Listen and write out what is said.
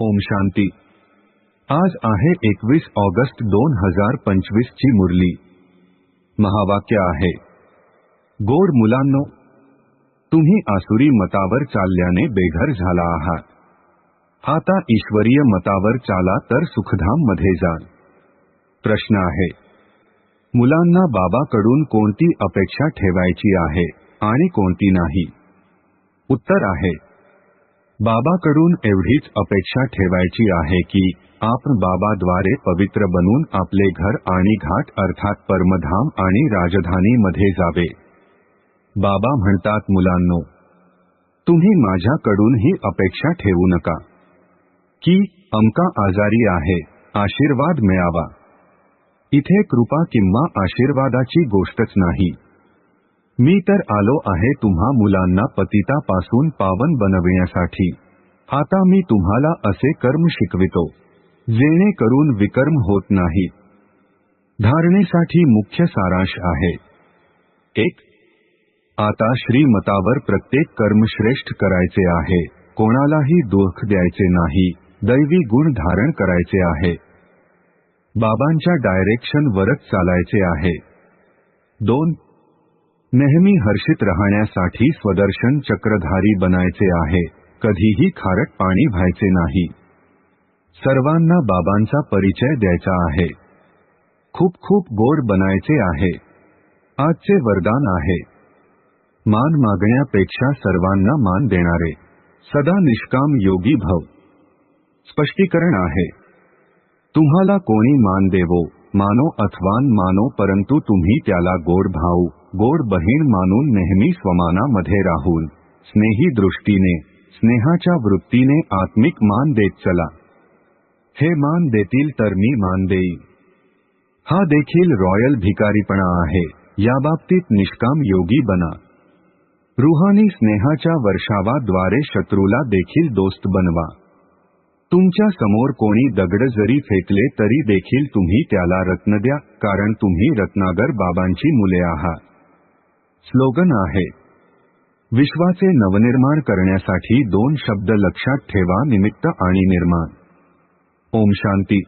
ओम शांती। आज आहे एकवीस ऑगस्ट दोन हज़ार पंचवीस ची मुरली। महावाक्य आहे गोड मुलांनो, तुम्ही आसुरी मतावर चालल्याने बेघर झाला आहात. आता ईश्वरीय मतावर चाला तर सुखधाम मध्ये जाल. प्रश्न आहे, मुलांना बाबाकडून कोणती अपेक्षा ठेवायची आहे आणि कोणती नाही? उत्तर आहे बाबाकडून एवढीच अपेक्षा ठेवायची आहे की आपण बाबाद्वारे पवित्र बनून आपले घर आणि घाट अर्थात परमधाम आणि राजधानीमध्ये जावे. बाबा म्हणतात मुलांनो तुम्ही माझ्याकडून ही अपेक्षा ठेवू नका. की अमका आजारी आहे आशीर्वाद मिळावा. इथे कृपा किंवा आशीर्वादाची गोष्टच नाही. मी तर आलो आहे तुम्हा मुलांना पतितापासून पावन बनविण्यासाठी. आता मी तुम्हाला असे कर्म शिकवितो जेणेकरून विकर्म होत नाही. धारणेसाठी मुख्य सारांश आहे. एक आता श्रीमतावर प्रत्येक कर्म श्रेष्ठ करायचे आहे कोणालाही दुःख द्यायचे नाही दैवी गुण धारण करायचे आहे. बाबांच्या डायरेक्शन वरच चालायचे आहे. दोन नेहमी हर्षित राहण्यासाठी स्वदर्शन चक्रधारी बनायचे आहे. कधीही खारट पाणी व्हायचे नाही. सर्वांना बाबांचा परिचय द्यायचा आहे. खूप खूप गोड बनायचे आहे. आजचे वरदान आहे. मान मागण्यापेक्षा सर्वांना मान देणारे. सदा निष्काम योगी भव. स्पष्टीकरण आहे. तुम्हाला कोणी मान देवो, मानो अथवान मानो परंतु तुम्ही त्याला गोड भाऊ. गोड बहीण मानून नेहमी स्वमानामध्ये राहून. स्नेही दृष्टीने, स्नेहाच्या वृत्तीने आत्मिक मान देत चला. हे मान देतील तर मी मान देईन. हा देखील रॉयल भिकारीपणा आहे. याबाबतीत निष्काम योगी बना. रुहानी स्नेहाच्या वर्षावाद्वारे शत्रूला देखील दोस्त बनवा. तुमच्या समोर कोणी दगड जरी फेकले तरी देखील तुम्ही त्याला रत्न द्या, कारण तुम्ही रत्नागर बाबांची मुले आहात. स्लोगन आहे. विश्वाचे नवनिर्माण करण्यासाठी दोन शब्द लक्षात ठेवा निमित्त आणि निर्माण. ओम शांती.